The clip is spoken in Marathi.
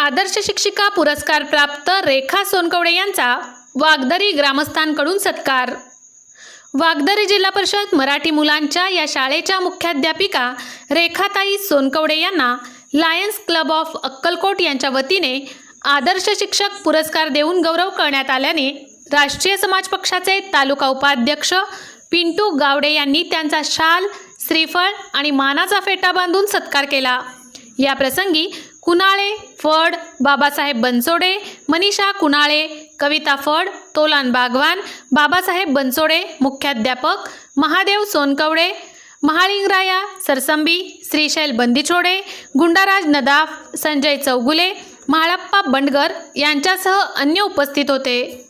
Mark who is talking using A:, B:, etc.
A: आदर्श शिक्षिका पुरस्कार प्राप्त रेखा सोनकवडे यांचा वागदरी ग्रामस्थांकडून सत्कार. वागदरी जिल्हा परिषद मराठी मुलांच्या या शाळेच्या मुख्याध्यापिका रेखाताई सोनकवडे यांना लायन्स क्लब ऑफ अक्कलकोट यांच्या वतीने आदर्श शिक्षक पुरस्कार देऊन गौरव करण्यात आल्याने राष्ट्रीय समाज पक्षाचे तालुका उपाध्यक्ष पिंटू गावडे यांनी त्यांचा शाल श्रीफळ आणि मानाचा फेटा बांधून सत्कार केला. या प्रसंगी कुणाळे फड बाबासाहेब बनसोडे मनीषा कुणाळे कविता फड तोलान बागवान बाबासाहेब बनसोडे मुख्याध्यापक महादेव सोनकवडे महाळिंगराया सरसंबी श्रीशैल बंदिछोडे गुंडाराज नदाफ संजय चौगुले म्हाळप्पा बंडगर यांच्यासह अन्य उपस्थित होते.